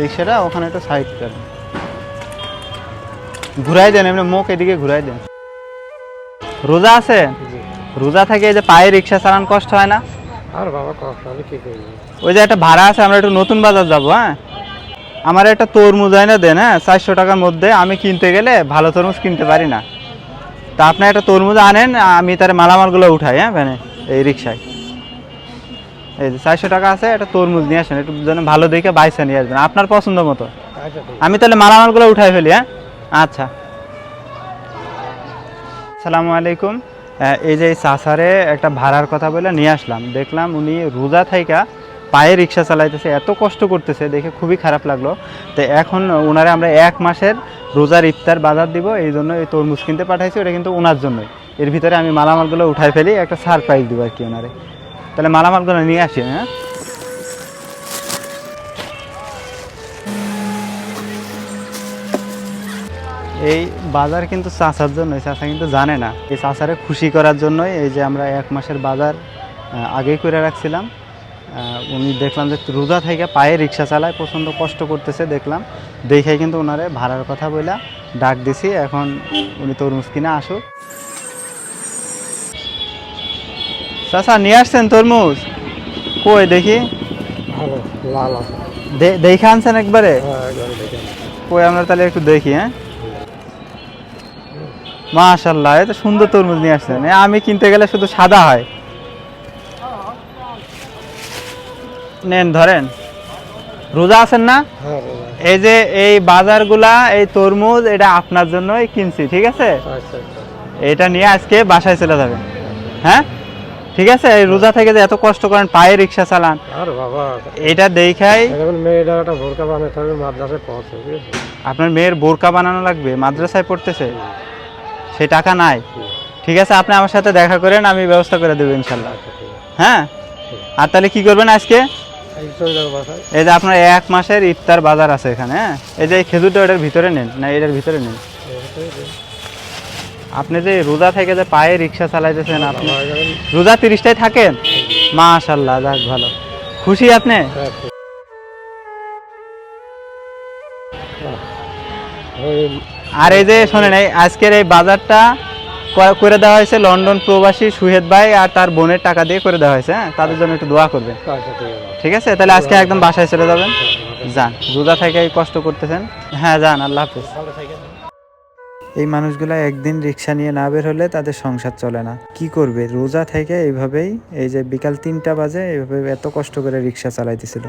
রিক্সাটা ওখানে একটু সাইড করেন ঘুরাই দেন এমনি মুখ এদিকে ঘুরাই দেন। রোজা আছে? রোজা থেকে এই যে পায়ে রিক্সা চালান কষ্ট হয় না? আর বাবা কষ্ট আমি কি করব ওই যে একটা ভাড়া আছে আমরা একটু নতুন বাজার যাব হ্যাঁ? আমার একটা তরমুজ আইনা দেন হ্যাঁ? চারশো টাকার মধ্যে আমি কিনতে গেলে ভালো তরমুজ কিনতে পারি না। তা আপনি একটা তরমুজ আনেন আমি তার মালামালগুলো উঠাই হ্যাঁ ভ্যানে এই রিক্সায়। এই যে চারশো টাকা আছে একটা তরমুজ নিয়ে আসেন একটু যেন ভালো দেখে বাইসা নিয়ে আসবেন। আপনার পছন্দ মতো? আমি তাহলে মালামালগুলো উঠাই ফেলি হ্যাঁ? আচ্ছা। সালামু আলাইকুম। এই যে চাষারে একটা ভাড়ার কথা বলে নিয়ে আসলাম। দেখলাম উনি রোজা থাইকা পায়ে রিক্সা চালাইতেছে এত কষ্ট করতেছে দেখে খুবই খারাপ লাগল। তো এখন ওনারে আমরা এক মাসের রোজার ইফতার বাজার দিব এই জন্য এই তরমুজ কিনতে পাঠাইছি ওটা কিন্তু ওনার জন্যই। এর ভিতরে আমি মালামালগুলো উঠাই ফেলি একটা সারপ্রাইজ দিব আর কি ওনারে তাহলে মালামালগুলো নিয়ে আসি হ্যাঁ? এই বাজার কিন্তু চাষার জন্য চাষা কিন্তু জানে না। এই চাষারে খুশি করার জন্যই এই যে আমরা এক মাসের বাজার আগেই করে রাখছিলাম। উনি দেখলাম যে রোজা থেকে পায়ে রিক্সা চালায়, প্রচণ্ড কষ্ট করতেছে, দেখলাম। দেখে কিন্তু ওনারে ভাড়ার কথা বইলা, ডাক দিছি, এখন উনি তরমুজ কিনে আসুক। চাষা নিয়ে আসছেন তরমুজ? কই দেখি। দেখে আনছেন একবারে? হ্যাঁ কই আমরা তাহলে একটু দেখি হ্যাঁ? মাশাল্লাহ এত সুন্দর তরমুজ নিয়ে আসছেন। আমি কিনতে গেলে শুধু সাদা হয়। নেন ধরেন। রোজা আছেন না? হ্যাঁ এই যে এই বাজারগুলা এই তরমুজ এটা আপনার জন্যই কিনছি ঠিক আছে? আচ্ছা আচ্ছা। এটা নিয়ে আজকে বাসায় চলে যাবেন। হ্যাঁ? ঠিক আছে? এই রোজা থেকে যে এত কষ্ট করেন পায়ে রিক্সা চালান। আর বাবা। এটা দেখাই এখন মেয়েটা একটা ভোরকা বানাতে হবে মাদ্রাসায় পৌঁছে আপনার মেয়ের বোরকা বানানো লাগবে মাদ্রাসায় পড়তেছে। সেই টাকা নাই। ঠিক আছে আপনি আমার সাথে দেখা করেন আমি ব্যবস্থা করে দেবো ইনশাল্লাহ। আচ্ছা হ্যাঁ? আর তাহলে কি করবেন আজকে? এই যে আপনার এক মাসের ইফতার বাজার আছে এখানে হ্যাঁ? এই যে খেজুরটা এটার ভিতরে নেন না এটার ভিতরে নেন। আপনি যে রোজা থেকে যে পায়ে রিক্সা চালাইতেছেন আপনি রোজা তিরিশটায় থাকেন? মাশাল্লাহ যাক ভালো। খুশি আপনি? হ্যাঁ আর এই যে শোনেন এই আজকের এই বাজারটা করে দেওয়া হয়েছে লন্ডন প্রবাসী সুহেদ ভাই আর তার বোনের টাকা দিয়ে করে দেওয়া হয়েছে হ্যাঁ? তাদের জন্য একটু দোয়া করবেন। আচ্ছা ঠিক আছে। তাহলে আজকে একদম বাসায় চলে যাবেন। যান রোজা থেকে কষ্ট করতেছেন। হ্যাঁ যান আল্লাহ হাফিজ। এই মানুষগুলা একদিন রিক্সা নিয়ে না বের হলে তাদের সংসার চলে না। কি করবে? রোজা থেকে এইভাবেই এই যে বিকাল তিনটা বাজে, এইভাবে এত কষ্ট করে রিক্সা চালাইতেছিল।